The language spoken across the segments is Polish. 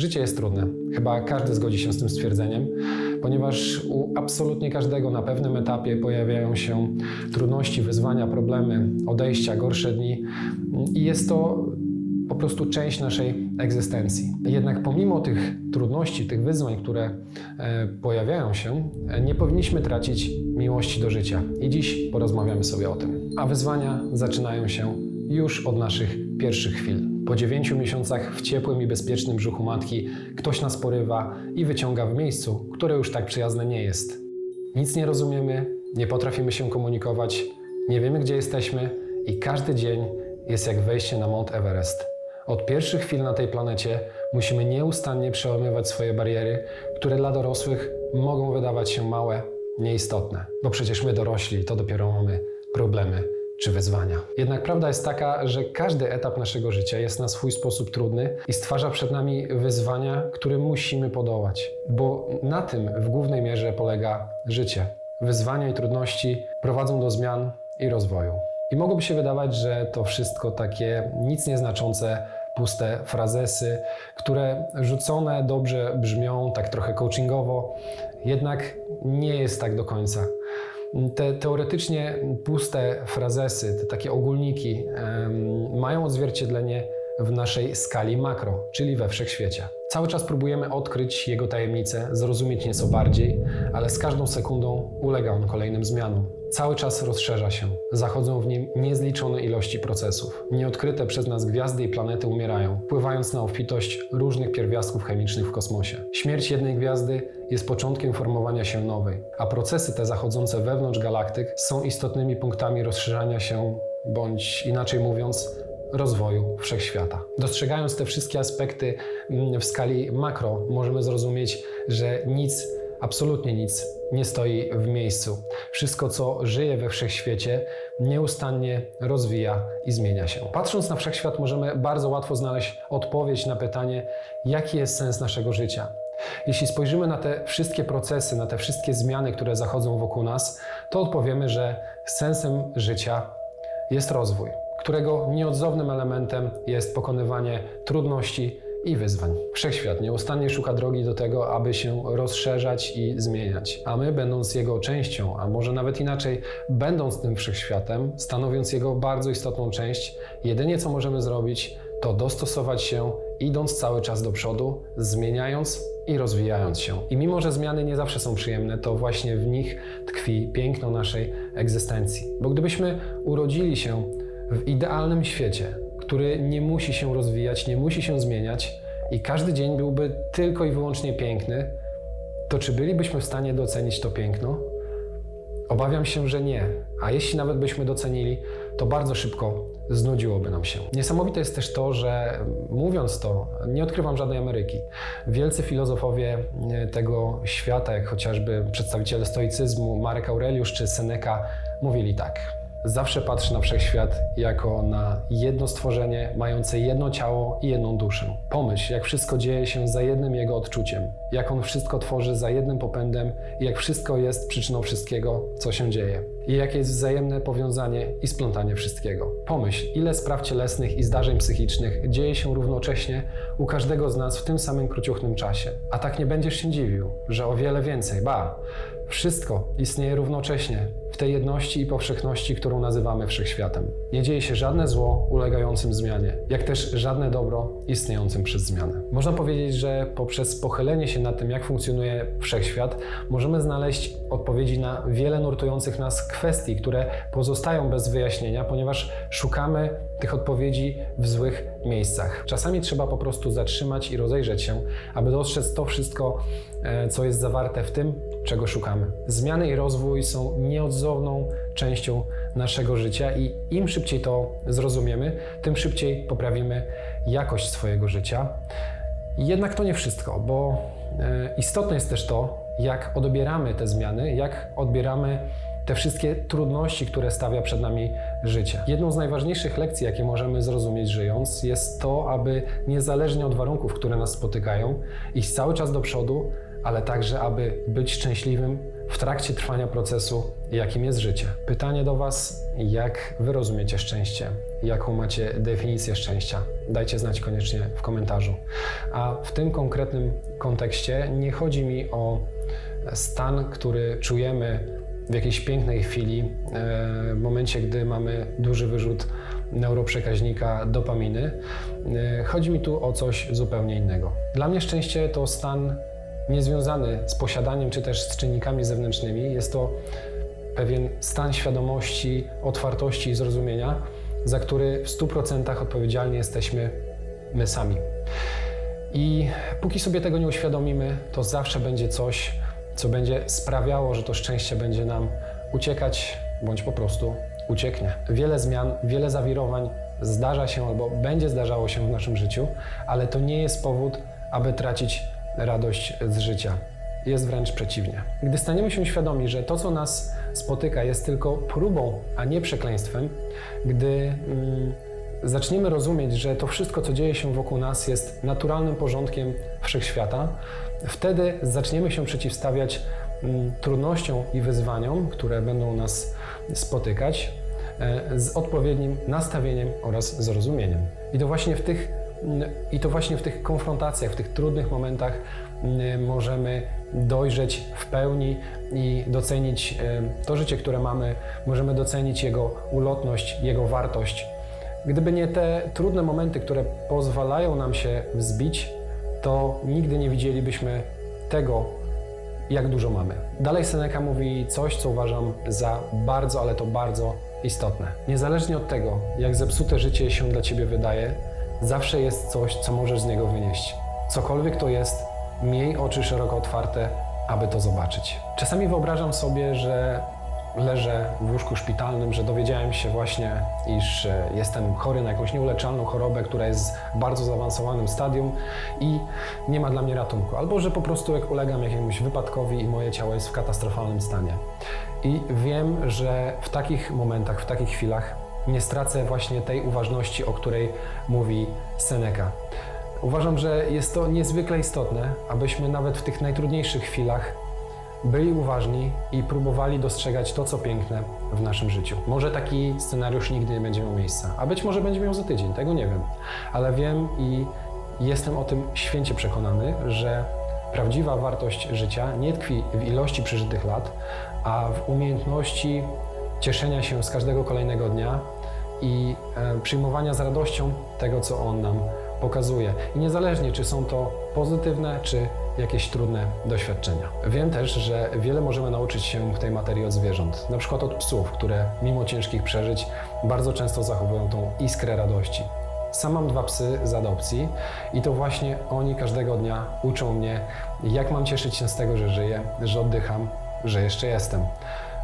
Życie jest trudne. Chyba każdy zgodzi się z tym stwierdzeniem, ponieważ u absolutnie każdego na pewnym etapie pojawiają się trudności, wyzwania, problemy, odejścia, gorsze dni i jest to po prostu część naszej egzystencji. Jednak pomimo tych trudności, tych wyzwań, które e, pojawiają się, e, nie powinniśmy tracić miłości do życia. I dziś porozmawiamy sobie o tym. A wyzwania zaczynają się już od naszych pierwszych chwil. Po dziewięciu miesiącach w ciepłym i bezpiecznym brzuchu matki ktoś nas porywa i wyciąga w miejscu, które już tak przyjazne nie jest. Nic nie rozumiemy, nie potrafimy się komunikować, nie wiemy gdzie jesteśmy i każdy dzień jest jak wejście na Mount Everest. Od pierwszych chwil na tej planecie musimy nieustannie przełamywać swoje bariery, które dla dorosłych mogą wydawać się małe, nieistotne. Bo przecież my dorośli to dopiero mamy problemy czy wyzwania. Jednak prawda jest taka, że każdy etap naszego życia jest na swój sposób trudny i stwarza przed nami wyzwania, które musimy podołać, bo na tym w głównej mierze polega życie. Wyzwania i trudności prowadzą do zmian i rozwoju. I mogłoby się wydawać, że to wszystko takie nic nieznaczące, puste frazesy, które rzucone dobrze brzmią, tak trochę coachingowo, jednak nie jest tak do końca. Te teoretycznie puste frazesy, te takie ogólniki, mają odzwierciedlenie w naszej skali makro, czyli we wszechświecie. Cały czas próbujemy odkryć jego tajemnice, zrozumieć nieco bardziej, ale z każdą sekundą ulega on kolejnym zmianom. Cały czas rozszerza się, zachodzą w nim niezliczone ilości procesów. Nieodkryte przez nas gwiazdy i planety umierają, wpływając na obfitość różnych pierwiastków chemicznych w kosmosie. Śmierć jednej gwiazdy jest początkiem formowania się nowej, a procesy te zachodzące wewnątrz galaktyk są istotnymi punktami rozszerzania się, bądź inaczej mówiąc, rozwoju wszechświata. Dostrzegając te wszystkie aspekty mm, w skali makro, możemy zrozumieć, że nic, absolutnie nic nie stoi w miejscu. Wszystko, co żyje we wszechświecie, nieustannie rozwija i zmienia się. Patrząc na wszechświat, możemy bardzo łatwo znaleźć odpowiedź na pytanie, jaki jest sens naszego życia. Jeśli spojrzymy na te wszystkie procesy, na te wszystkie zmiany, które zachodzą wokół nas, to odpowiemy, że sensem życia jest rozwój, którego nieodzownym elementem jest pokonywanie trudności i wyzwań. Wszechświat nieustannie szuka drogi do tego, aby się rozszerzać i zmieniać. A my, będąc jego częścią, a może nawet inaczej, będąc tym wszechświatem, stanowiąc jego bardzo istotną część, jedynie co możemy zrobić, to dostosować się, idąc cały czas do przodu, zmieniając i rozwijając się. I mimo, że zmiany nie zawsze są przyjemne, to właśnie w nich tkwi piękno naszej egzystencji. Bo gdybyśmy urodzili się w idealnym świecie, który nie musi się rozwijać, nie musi się zmieniać i każdy dzień byłby tylko i wyłącznie piękny, to czy bylibyśmy w stanie docenić to piękno? Obawiam się, że nie. A jeśli nawet byśmy docenili, to bardzo szybko znudziłoby nam się. Niesamowite jest też to, że mówiąc to, nie odkrywam żadnej Ameryki. Wielcy filozofowie e, tego świata, jak chociażby przedstawiciele stoicyzmu, Marek Aureliusz czy Seneca, mówili tak. Zawsze patrzę na wszechświat jako na jedno stworzenie, mające jedno ciało i jedną duszę. Pomyśl, jak wszystko dzieje się za jednym jego odczuciem, jak on wszystko tworzy za jednym popędem i jak wszystko jest przyczyną wszystkiego, co się dzieje. I jakie jest wzajemne powiązanie i splątanie wszystkiego. Pomyśl, ile spraw cielesnych i zdarzeń psychicznych dzieje się równocześnie u każdego z nas w tym samym króciuchnym czasie. A tak nie będziesz się dziwił, że o wiele więcej, ba, wszystko istnieje równocześnie w tej jedności i powszechności, którą nazywamy wszechświatem. Nie dzieje się żadne zło ulegającym zmianie, jak też żadne dobro istniejącym przez zmianę. Można powiedzieć, że poprzez pochylenie się nad tym, jak funkcjonuje wszechświat, możemy znaleźć odpowiedzi na wiele nurtujących nas kwestii, które pozostają bez wyjaśnienia, ponieważ szukamy tych odpowiedzi w złych miejscach. Czasami trzeba po prostu zatrzymać i rozejrzeć się, aby dostrzec to wszystko, e, co jest zawarte w tym, czego szukamy. Zmiany i rozwój są nieodzowną częścią naszego życia i im szybciej to zrozumiemy, tym szybciej poprawimy jakość swojego życia. Jednak to nie wszystko, bo e, istotne jest też to, jak odbieramy te zmiany, jak odbieramy te wszystkie trudności, które stawia przed nami życie. Jedną z najważniejszych lekcji, jakie możemy zrozumieć żyjąc, jest to, aby niezależnie od warunków, które nas spotykają, iść cały czas do przodu, ale także, aby być szczęśliwym w trakcie trwania procesu, jakim jest życie. Pytanie do Was, jak Wy rozumiecie szczęście? jaką macie definicję szczęścia. Dajcie znać koniecznie w komentarzu. A w tym konkretnym kontekście nie chodzi mi o stan, który czujemy w jakiejś pięknej chwili, e, w momencie, gdy mamy duży wyrzut neuroprzekaźnika dopaminy. E, Chodzi mi tu o coś zupełnie innego. Dla mnie szczęście to stan niezwiązany z posiadaniem czy też z czynnikami zewnętrznymi. Jest to pewien stan świadomości, otwartości i zrozumienia, za który w 100% odpowiedzialni jesteśmy my sami. I póki sobie tego nie uświadomimy, to zawsze będzie coś, co będzie sprawiało, że to szczęście będzie nam uciekać, bądź po prostu ucieknie. Wiele zmian, wiele zawirowań zdarza się albo będzie zdarzało się w naszym życiu, ale to nie jest powód, aby tracić radość z życia. Jest wręcz przeciwnie. Gdy staniemy się świadomi, że to, co nas spotyka, jest tylko próbą, a nie przekleństwem, gdy mm, zaczniemy rozumieć, że to wszystko, co dzieje się wokół nas, jest naturalnym porządkiem wszechświata, wtedy zaczniemy się przeciwstawiać mm, trudnościom i wyzwaniom, które będą nas spotykać, e, z odpowiednim nastawieniem oraz zrozumieniem. I to właśnie w tych, i to właśnie w tych konfrontacjach, w tych trudnych momentach mm, możemy dojrzeć w pełni i docenić to życie, które mamy, możemy docenić jego ulotność, jego wartość. Gdyby nie te trudne momenty, które pozwalają nam się wzbić, to nigdy nie widzielibyśmy tego, jak dużo mamy. Dalej Seneca mówi coś, co uważam za bardzo, ale to bardzo istotne. Niezależnie od tego, jak zepsute życie się dla ciebie wydaje, zawsze jest coś, co możesz z niego wynieść. Cokolwiek to jest, miej oczy szeroko otwarte, aby to zobaczyć. Czasami wyobrażam sobie, że leżę w łóżku szpitalnym, że dowiedziałem się właśnie, iż e, jestem chory na jakąś nieuleczalną chorobę, która jest w bardzo zaawansowanym stadium i nie ma dla mnie ratunku. Albo że po prostu jak ulegam jakiemuś wypadkowi i moje ciało jest w katastrofalnym stanie. I wiem, że w takich momentach, w takich chwilach nie stracę właśnie tej uważności, o której mówi Seneca. Uważam, że jest to niezwykle istotne, abyśmy nawet w tych najtrudniejszych chwilach byli uważni i próbowali dostrzegać to, co piękne w naszym życiu. Może taki scenariusz nigdy nie będzie miał miejsca, a być może będzie miał za tydzień, tego nie wiem. Ale wiem i jestem o tym święcie przekonany, że prawdziwa wartość życia nie tkwi w ilości przeżytych lat, a w umiejętności cieszenia się z każdego kolejnego dnia i e, przyjmowania z radością tego, co on nam pokazuje. I niezależnie, czy są to pozytywne, czy jakieś trudne doświadczenia. Wiem też, że wiele możemy nauczyć się w tej materii od zwierząt, na przykład od psów, które mimo ciężkich przeżyć bardzo często zachowują tą iskrę radości. Sam mam dwa psy z adopcji i to właśnie oni każdego dnia uczą mnie, jak mam cieszyć się z tego, że żyję, że oddycham, że jeszcze jestem.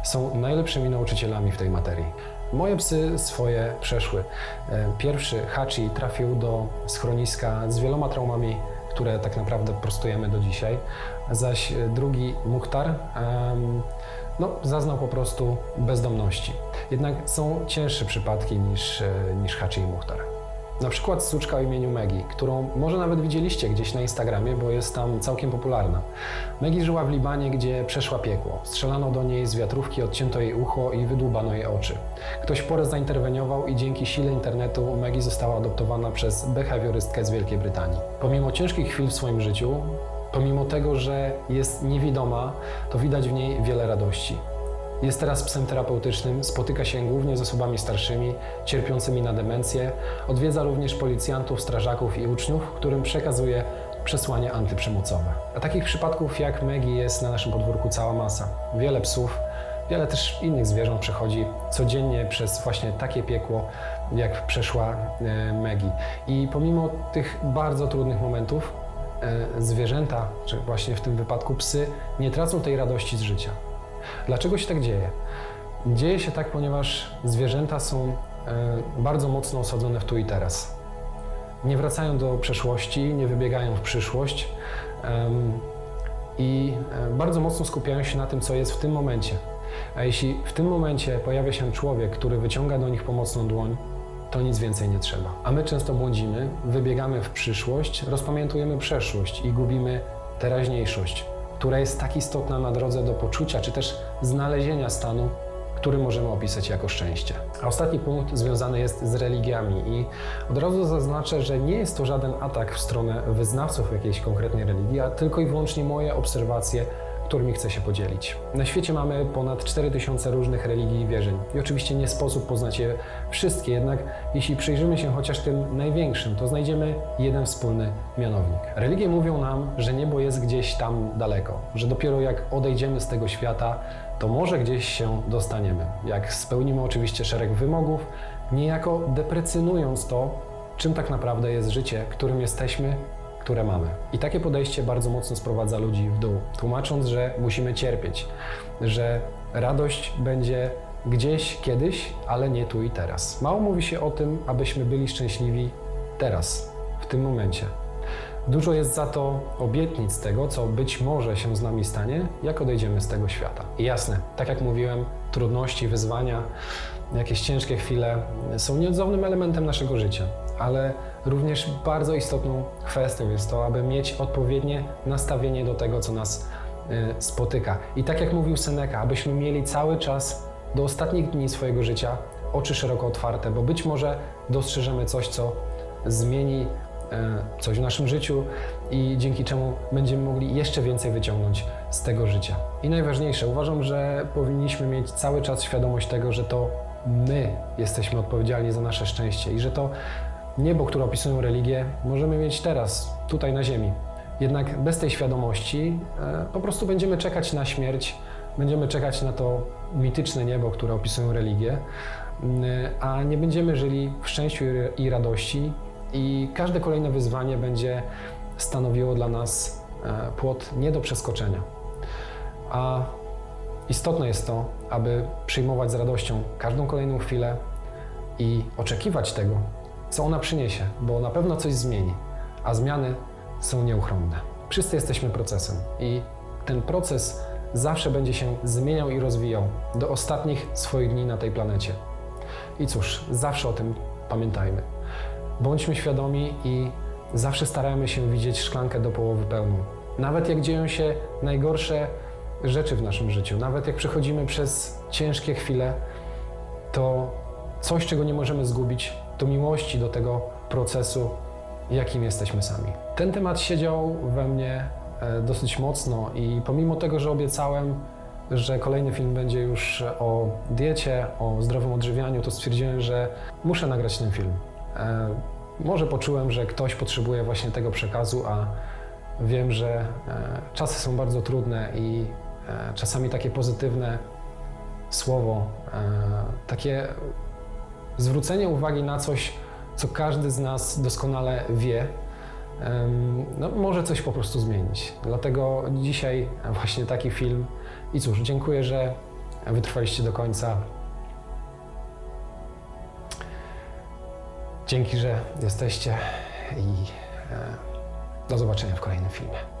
Są najlepszymi nauczycielami w tej materii. Moje psy swoje przeszły. E, Pierwszy, Hachi, trafił do schroniska z wieloma traumami, które tak naprawdę prostujemy do dzisiaj, zaś e, drugi, Muchtar, em, no, zaznał po prostu bezdomności. Jednak są cięższe przypadki niż, e, niż Hachi i Muchtar. Na przykład suczka o imieniu Megi, którą może nawet widzieliście gdzieś na Instagramie, bo jest tam całkiem popularna. Megi żyła w Libanie, gdzie przeszła piekło. Strzelano do niej z wiatrówki, odcięto jej ucho i wydłubano jej oczy. Ktoś porę zainterweniował i dzięki sile internetu Megi została adoptowana przez behawiorystkę z Wielkiej Brytanii. Pomimo ciężkich chwil w swoim życiu, pomimo tego, że jest niewidoma, to widać w niej wiele radości. Jest teraz psem terapeutycznym, spotyka się głównie z osobami starszymi, cierpiącymi na demencję, odwiedza również policjantów, strażaków i uczniów, którym przekazuje przesłanie antyprzemocowe. A takich przypadków jak Megi jest na naszym podwórku cała masa. Wiele psów, wiele też innych zwierząt przechodzi codziennie przez właśnie takie piekło, jak przeszła e, Megi. I pomimo tych bardzo trudnych momentów, e, zwierzęta, czy właśnie w tym wypadku psy, nie tracą tej radości z życia. Dlaczego się tak dzieje? Dzieje się tak, ponieważ zwierzęta są e, bardzo mocno osadzone w tu i teraz. Nie wracają do przeszłości, nie wybiegają w przyszłość i e, bardzo mocno skupiają się na tym, co jest w tym momencie. A jeśli w tym momencie pojawia się człowiek, który wyciąga do nich pomocną dłoń, to nic więcej nie trzeba. A my często błądzimy, wybiegamy w przyszłość, rozpamiętujemy przeszłość i gubimy teraźniejszość, która jest tak istotna na drodze do poczucia czy też znalezienia stanu, który możemy opisać jako szczęście. A ostatni punkt związany jest z religiami i od razu zaznaczę, że nie jest to żaden atak w stronę wyznawców jakiejś konkretnej religii, a tylko i wyłącznie moje obserwacje którymi chcę się podzielić. Na świecie mamy ponad 4000 różnych religii i wierzeń i oczywiście nie sposób poznać je wszystkie, jednak jeśli przyjrzymy się chociaż tym największym, to znajdziemy jeden wspólny mianownik. Religie mówią nam, że niebo jest gdzieś tam daleko, że dopiero jak odejdziemy z tego świata, to może gdzieś się dostaniemy. Jak spełnimy oczywiście szereg wymogów, niejako deprecjonując to, czym tak naprawdę jest życie, którym jesteśmy które mamy. I takie podejście bardzo mocno sprowadza ludzi w dół, tłumacząc, że musimy cierpieć, że radość będzie gdzieś kiedyś, ale nie tu i teraz. Mało mówi się o tym, abyśmy byli szczęśliwi teraz, w tym momencie. Dużo jest za to obietnic tego, co być może się z nami stanie, jak odejdziemy z tego świata. I jasne, tak jak mówiłem, trudności, wyzwania, jakieś ciężkie chwile są nieodzownym elementem naszego życia, ale również bardzo istotną kwestią jest to, aby mieć odpowiednie nastawienie do tego, co nas y, spotyka. I tak jak mówił Seneca, abyśmy mieli cały czas do ostatnich dni swojego życia oczy szeroko otwarte, bo być może dostrzeżemy coś, co zmieni e, coś w naszym życiu i dzięki czemu będziemy mogli jeszcze więcej wyciągnąć z tego życia. I najważniejsze, uważam, że powinniśmy mieć cały czas świadomość tego, że to my jesteśmy odpowiedzialni za nasze szczęście i że to niebo, które opisują religię, możemy mieć teraz, tutaj na Ziemi. Jednak bez tej świadomości e, po prostu będziemy czekać na śmierć, będziemy czekać na to mityczne niebo, które opisują religię, mm, a nie będziemy żyli w szczęściu i radości, i każde kolejne wyzwanie będzie stanowiło dla nas e, płot nie do przeskoczenia. A istotne jest to, aby przyjmować z radością każdą kolejną chwilę i oczekiwać tego, co ona przyniesie, bo na pewno coś zmieni, a zmiany są nieuchronne. Wszyscy jesteśmy procesem i ten proces zawsze będzie się zmieniał i rozwijał do ostatnich swoich dni na tej planecie. I cóż, zawsze o tym pamiętajmy. Bądźmy świadomi i zawsze starajmy się widzieć szklankę do połowy pełną. Nawet jak dzieją się najgorsze rzeczy w naszym życiu, nawet jak przechodzimy przez ciężkie chwile, to coś, czego nie możemy zgubić, to miłości do tego procesu, jakim jesteśmy sami. Ten temat siedział we mnie e, dosyć mocno i pomimo tego, że obiecałem, że kolejny film będzie już o diecie, o zdrowym odżywianiu, to stwierdziłem, że muszę nagrać ten film. E, może poczułem, że ktoś potrzebuje właśnie tego przekazu, a wiem, że e, czasy są bardzo trudne i czasami takie pozytywne słowo, takie zwrócenie uwagi na coś, co każdy z nas doskonale wie, no, może coś po prostu zmienić. Dlatego dzisiaj właśnie taki film. I cóż, dziękuję, że wytrwaliście do końca. Dzięki, że jesteście i e, do zobaczenia w kolejnym filmie.